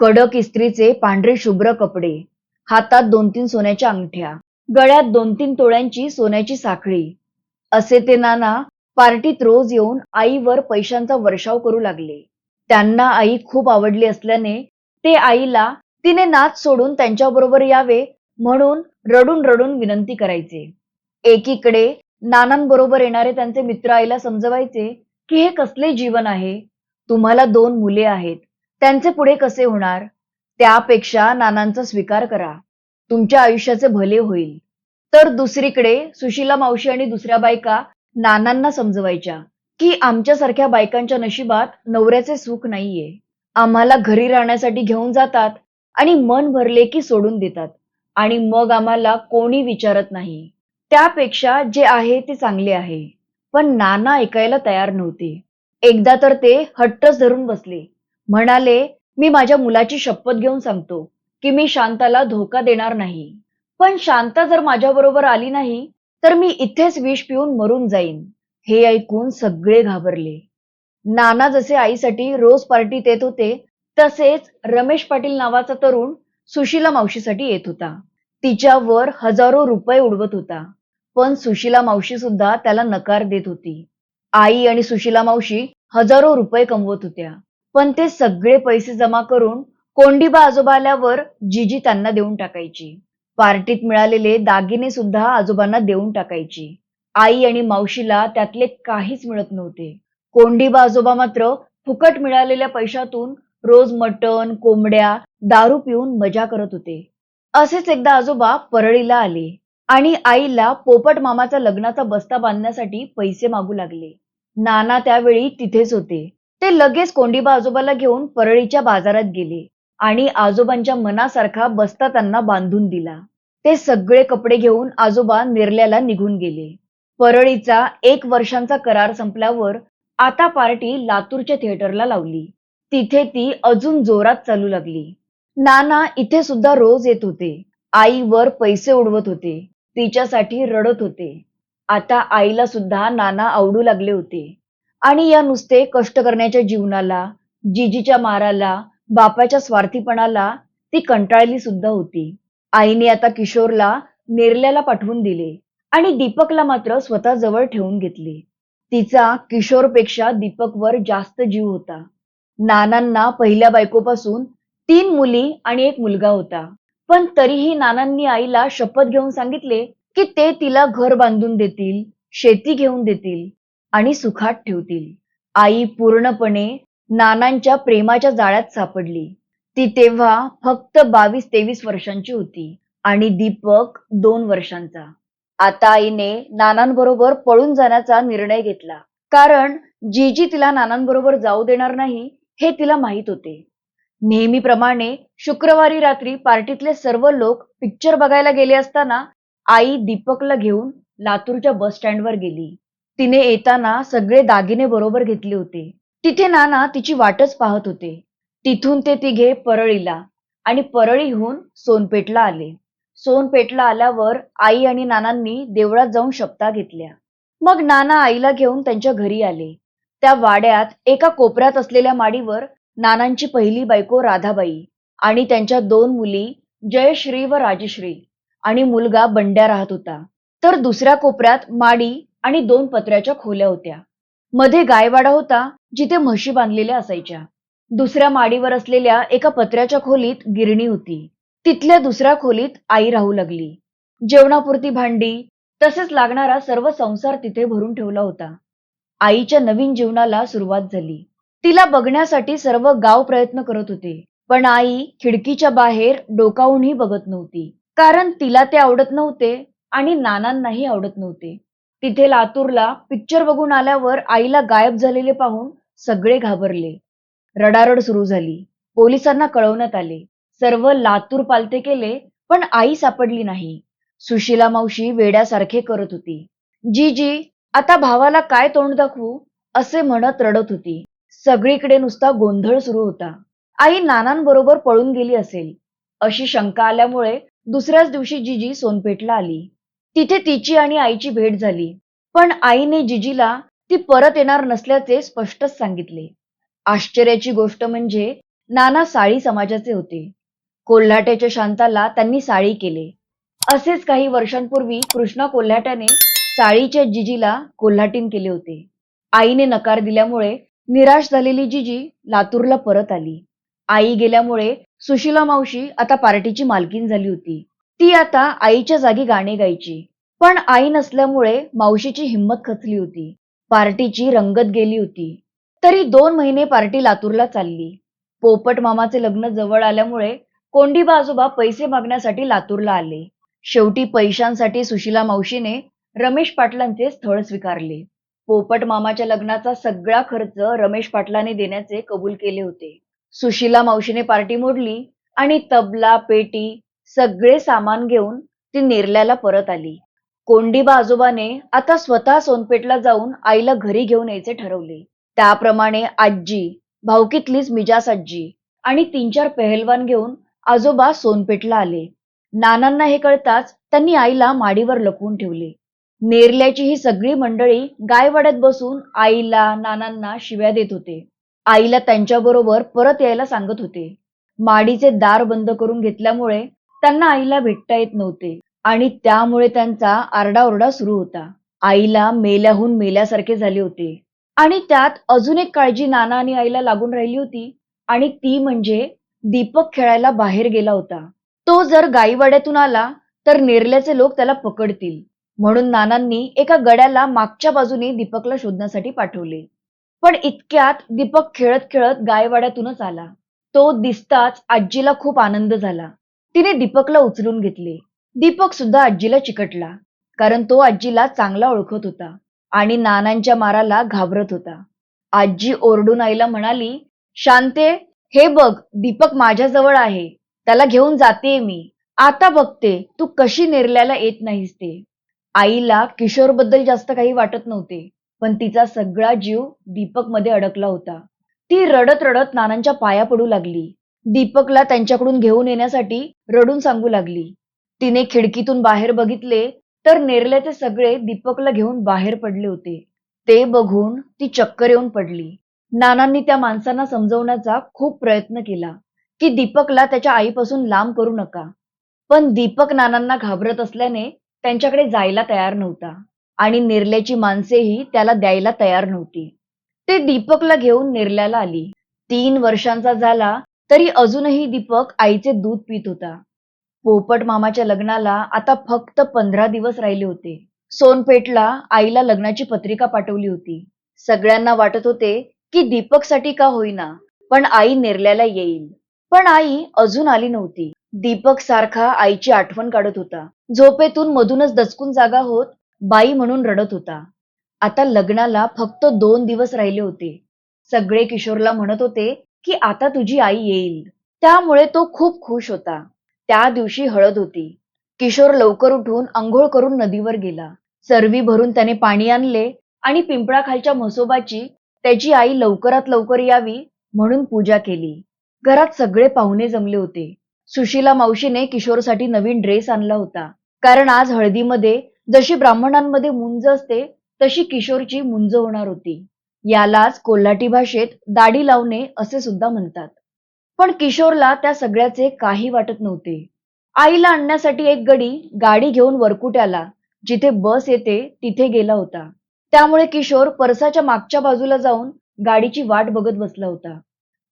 कडक इस्त्रीचे पांढरे शुभ्र कपडे हातात दोन तीन सोन्याच्या अंगठ्या गळ्यात दोन तीन तोळ्यांची सोन्याची साखळी. असे ते नाना पार्टीत रोज येऊन आईवर पैशांचा वर्षाव करू लागले. त्यांना आई खूप आवडली असल्याने ते आईला तिने नाच सोडून त्यांच्याबरोबर यावे म्हणून रडून रडून विनंती करायचे. एकीकडे नानांबरोबर येणारे त्यांचे मित्र आईला समजवायचे की हे कसले जीवन आहे? तुम्हाला दोन मुले आहेत. त्यांचे पुढे कसे होणार? त्यापेक्षा नानांचा स्वीकार करा. तुमच्या आयुष्याचे भले होईल. तर दुसरीकडे सुशीला मावशी आणि दुसऱ्या बायका नानांना समजवायच्या की आमच्यासारख्या बायकांच्या नशिबात नवऱ्याचे सुख नाहीये. आम्हाला घरी राहण्यासाठी घेऊन जातात आणि मन भरले की सोडून देतात आणि मग आम्हाला कोणी विचारत नाही. त्यापेक्षा जे आहे ते चांगले आहे. पण नाना ऐकायला तयार नव्हते. एकदा तर ते हट्टच धरून बसले. म्हणाले मी माझ्या मुलाची शपथ घेऊन सांगतो की मी शांताला धोका देणार नाही. पण शांता जर माझ्याबरोबर आली नाही तर मी इथेच विष पिऊन मरून जाईन. हे ऐकून सगळे घाबरले. नाना जसे आईसाठी रोज पार्टीत येत होते तसेच रमेश पाटील नावाचा तरुण सुशीला मावशीसाठी येत होता. तिच्यावर हजारो रुपये उडवत होता. पण सुशीला मावशी सुद्धा त्याला नकार देत होती. आई आणि सुशीला मावशी हजारो रुपये कमवत होत्या. पण ते सगळे पैसे जमा करून कोंडीबा आजोबा आल्यावर जीजी त्यांना देऊन टाकायची. पार्टीत मिळालेले दागिने सुद्धा आजोबांना देऊन टाकायची. आई आणि मावशीला त्यातले काहीच मिळत नव्हते. कोंडीबा आजोबा मात्र फुकट मिळालेल्या पैशातून रोज मटण कोंबड्या दारू पिऊन मजा करत होते. असेच एकदा आजोबा परळीला आले आणि आईला पोपट मामाचा लग्नाचा बस्ता बांधण्यासाठी पैसे मागू लागले. नाना त्यावेळी तिथेच होते. ते लगेच कोंडीबा आजोबाला घेऊन परळीच्या बाजारात गेले आणि आजोबांच्या मनासारखा बस्ता त्यांना बांधून दिला. ते सगळे कपडे घेऊन आजोबा निर्ल्याला निघून गेले. परळीचा एक वर्षांचा करार संपल्यावर आता पार्टी लातूरच्या थिएटरला लावली. तिथे ती अजून जोरात चालू लागली. नाना इथे सुद्धा रोज येत होते. आईवर पैसे उडवत होते. तिच्यासाठी रडत होते. आता आईला सुद्धा नाना आवडू लागले होते. आणि या नुसते कष्ट करण्याच्या जीवनाला जीजीच्या माराला बापाच्या स्वार्थीपणाला ती कंटाळली सुद्धा होती. आईने आता किशोरला नेरल्याला पाठवून दिले आणि दीपकला मात्र स्वतः जवळ ठेवून घेतले. तिचा किशोरपेक्षा दीपकवर जास्त जीव होता. नानांना पहिल्या बायकोपासून तीन मुली आणि एक मुलगा होता. पण तरीही नानांनी आईला शपथ घेऊन सांगितले की ते तिला घर बांधून देतील शेती घेऊन देतील. आणि सुखात ठेवतील. आई पूर्णपणे नानांच्या प्रेमाच्या जाळ्यात सापडली. ती तेव्हा फक्त बावीस तेवीस वर्षांची होती आणि दीपक दोन वर्षांचा. आता आईने नानांबरोबर पळून जाण्याचा निर्णय घेतला. कारण जीजी तिला नानांबरोबर जाऊ देणार नाही हे तिला माहीत होते. नेहमीप्रमाणे शुक्रवारी रात्री पार्टीतले सर्व लोक पिक्चर बघायला गेले असताना आई दीपकला घेऊन लातूरच्या बस स्टँडवर गेली. तिने येताना सगळे दागिने बरोबर घेतले होते. तिथे नाना तिची वाटच पाहत होते. तिथून ते तिघे परळीला आणि परळीहून सोनपेठला आले. सोनपेठला आल्यावर आई आणि नानांनी देवळात जाऊन शपथा घेतल्या. मग नाना आईला घेऊन त्यांच्या घरी आले. त्या वाड्यात एका कोपऱ्यात असलेल्या माडीवर नानांची पहिली बायको राधाबाई आणि त्यांच्या दोन मुली जयश्री व राजश्री आणि मुलगा बंड्या राहत होता. तर दुसऱ्या कोपऱ्यात माडी आणि दोन पत्र्याच्या खोल्या होत्या. मध्ये गायवाडा होता जिथे म्हशी बांधलेल्या असायच्या. दुसऱ्या माडीवर असलेल्या एका पत्र्याच्या खोलीत गिरणी होती. तिथल्या दुसऱ्या खोलीत आई राहू लागली. जेवणापुरती भांडी तसेच लागणारा सर्व संसार तिथे भरून ठेवला होता. आईच्या नवीन जीवनाला सुरुवात झाली. तिला बघण्यासाठी सर्व गाव प्रयत्न करत होते पण आई खिडकीच्या बाहेर डोकावूनही बघत नव्हती. कारण तिला ते आवडत नव्हते आणि नानांनाही आवडत नव्हते. तिथे लातूरला पिक्चर बघून आल्यावर आईला गायब झालेले पाहून सगळे घाबरले. रडारड सुरू झाली. पोलिसांना कळवण्यात आले. सर्व लातूर पालते केले पण आई सापडली नाही. सुशीला मावशी वेड्यासारखे करत होती. जी जी आता भावाला काय तोंड दाखवू? असे म्हणत रडत होती. सगळीकडे नुसता गोंधळ सुरू होता. आई नानांबरोबर पळून गेली असेल. अशी शंका आल्यामुळे दुसऱ्याच दिवशी जीजी सोनपेठला आली. तिथे तिची आणि आईची भेट झाली. पण आईने जिजीला ती परत येणार नसल्याचे स्पष्टच सांगितले. आश्चर्याची गोष्ट म्हणजे नाना साळी समाजाचे होते. कोल्हाट्याच्या शांताला त्यांनी साळी केले. असेच काही वर्षांपूर्वी कृष्णा कोल्हाट्याने साळीच्या जिजीला कोल्हाटीन केले होते. आईने नकार दिल्यामुळे निराश झालेली जिजी लातूरला परत आली. आई गेल्यामुळे सुशीला मावशी आता पार्टीची मालकीन झाली होती. ती आता आईच्या जागी गाणे गायची. पण आई नसल्यामुळे मावशीची हिंमत खचली होती. पार्टीची रंगत गेली होती. तरी दोन महिने पार्टी लातूरला चालली. पोपट मामाचे लग्न जवळ आल्यामुळे कोंडीबा आजोबा पैसे मागण्यासाठी लातूरला आले. शेवटी पैशांसाठी सुशीला मावशीने रमेश पाटलांचे स्थळ स्वीकारले. पोपट मामाच्या लग्नाचा सगळा खर्च रमेश पाटलाने देण्याचे कबूल केले होते. सुशीला मावशीने पार्टी मोडली आणि तबला पेटी सगळे सामान घेऊन ती नेरल्याला परत आली. कोंडीबा आजोबाने आता स्वतः सोनपेठला जाऊन आईला घरी घेऊन यायचे ठरवले. त्याप्रमाणे आजी भाऊकीतलीच मिजास आजी आणि तीन चार पहलवान घेऊन आजोबा सोनपेठला आले. नानांना हे कळताच त्यांनी आईला माडीवर लपवून ठेवले. नेरल्याची ही सगळी मंडळी गायवाड्यात बसून आईला नानांना शिव्या देत होते. आईला त्यांच्याबरोबर परत यायला सांगत होते. माडीचे दार बंद करून घेतल्यामुळे त्यांना आईला भेटता येत नव्हते. आणि त्यामुळे त्यांचा आरडाओरडा सुरू होता. आईला मेल्याहून मेल्यासारखे झाले होते. आणि त्यात अजून एक काळजी नाना आणि आईला लागून राहिली होती. आणि ती म्हणजे दीपक खेळायला बाहेर गेला होता. तो जर गाईवाड्यातून आला तर नेरल्याचे लोक त्याला पकडतील. म्हणून नानांनी एका गड्याला मागच्या बाजूने दीपकला शोधण्यासाठी पाठवले. पण इतक्यात दीपक खेळत खेळत गायवाड्यातूनच आला. तो दिसताच आजीला खूप आनंद झाला. तिने दीपकला उचलून घेतले. दीपक सुद्धा आजीला चिकटला कारण तो आजीला चांगला ओळखत होता आणि नानांच्या माराला घाबरत होता. आजी ओरडून आईला म्हणाली शांते हे बघ दीपक माझ्याजवळ आहे त्याला घेऊन जाते मी. आता बघते तू कशी निर्ल्याला येत नाहीस ते. आईला किशोरबद्दल जास्त काही वाटत नव्हते पण तिचा सगळा जीव दीपकमध्ये अडकला होता. ती रडत रडत नानांच्या पाया पडू लागली. दीपकला त्यांच्याकडून घेऊन येण्यासाठी रडून सांगू लागली. तिने खिडकीतून बाहेर बघितले तर नेरल्याचे सगळे दीपकला घेऊन बाहेर पडले होते. ते बघून ती चक्कर येऊन पडली. नानांनी त्या माणसांना समजवण्याचा खूप प्रयत्न केला की दीपकला त्याच्या आईपासून लांब करू नका. पण दीपक नानांना घाबरत असल्याने त्यांच्याकडे जायला तयार नव्हता आणि निर्ल्याची माणसेही त्याला द्यायला तयार नव्हती. ते दीपकला घेऊन निर्ल्याला आली. तीन वर्षांचा झाला तरी अजूनही दीपक आईचे दूध पित होता. पोपट मामाच्या लग्नाला आता फक्त पंधरा दिवस राहिले होते. सोनपेठला आईला लग्नाची पत्रिका पाठवली होती. सगळ्यांना वाटत होते की दीपकसाठी का होईना पण आई नेरल्याला येईल. पण आई अजून आली नव्हती. दीपक सारखा आईची आठवण काढत होता. झोपेतून मधूनच दचकून जागा होत बाई म्हणून रडत होता. आता लग्नाला फक्त दोन दिवस राहिले होते. सगळे किशोरला म्हणत होते की आता तुझी आई येईल. त्यामुळे तो खूप खुश होता. त्या दिवशी हळद होती. किशोर लवकर उठून आंघोळ करून नदीवर गेला. चरवी भरून त्याने पाणी आणले आणि पिंपळाखालच्या म्हसोबाची त्याची आई लवकरात लवकर यावी म्हणून पूजा केली. घरात सगळे पाहुणे जमले होते. सुशीला मावशीने किशोरसाठी नवीन ड्रेस आणला होता. कारण आज हळदीमध्ये जशी ब्राह्मणांमध्ये मुंज असते तशी किशोरची मुंज होणार होती. यालाच कोल्हाटी भाषेत दाढी लावणे असे सुद्धा म्हणतात. पण किशोरला त्या सगळ्याचे काही वाटत नव्हते. आईला आणण्यासाठी एक गडी गाडी घेऊन वरकुट्याला जिथे बस येते तिथे गेला होता. त्यामुळे किशोर परसाच्या मागच्या बाजूला जाऊन गाडीची वाट बघत बसला होता.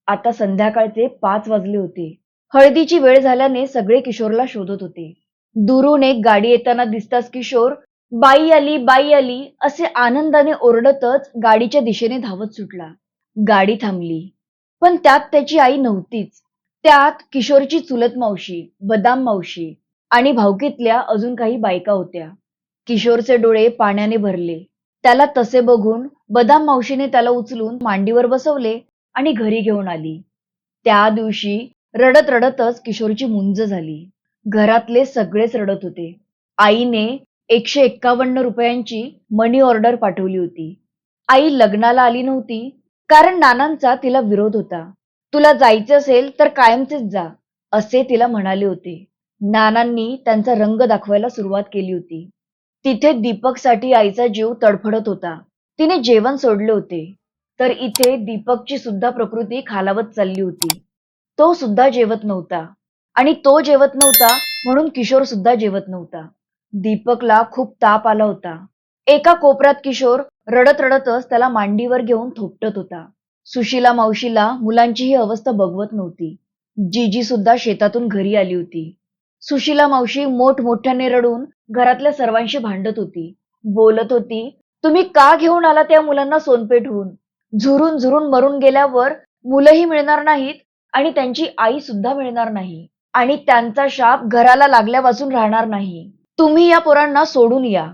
आता संध्याकाळचे पाच वाजले होते. हळदीची वेळ झाल्याने सगळे किशोरला शोधत होते. दुरून एक गाडी येताना दिसताच किशोर बाई आली बाई आली असे आनंदाने ओरडतच गाडीच्या दिशेने धावत सुटला. गाडी थांबली. पण त्यात त्याची आई नव्हतीच. त्यात किशोरची चुलत मावशी बदाम मावशी आणि भावकीतल्या अजून काही बायका होत्या. किशोरचे डोळे पाण्याने भरले. त्याला तसे बघून बदाम मावशीने त्याला उचलून मांडीवर बसवले आणि घरी घेऊन आली. त्या दिवशी रडत रडतच किशोरची मुंज झाली. घरातले सगळेच रडत होते. आईने एकशे एक्कावन्न रुपयांची मनी ऑर्डर पाठवली होती. आई लग्नाला आली नव्हती कारण नानांचा तिला विरोध होता. तुला जायचं असेल तर कायमचेच जा असे तिला म्हणाले होते. नानांनी त्यांचा रंग दाखवायला सुरुवात केली होती. तिथे दीपकसाठी आईचा जीव तडफडत होता. तिने जेवण सोडले होते. तर इथे दीपकची सुद्धा प्रकृती खालावत चालली होती. तो सुद्धा जेवत नव्हता. आणि तो जेवत नव्हता म्हणून किशोर सुद्धा जेवत नव्हता. दीपकला खूप ताप आला होता. एका कोपऱ्यात किशोर रडत रडतच त्याला मांडीवर घेऊन थोपटत होता. सुशीला मावशीला मुलांची ही अवस्था बघवत नव्हती. जीजी सुद्धा शेतातून घरी आली होती. सुशीला मावशी मोठमोठ्याने रडून घरातल्या सर्वांशी भांडत होती. बोलत होती तुम्ही का घेऊन आला त्या मुलांना सोनपेठवून झुरून झुरून मरून गेल्यावर मुलंही मिळणार नाहीत आणि त्यांची आई सुद्धा मिळणार नाही आणि त्यांचा शाप घराला लागल्यापासून राहणार नाही. तुम्ही या पोरांना सोडून या.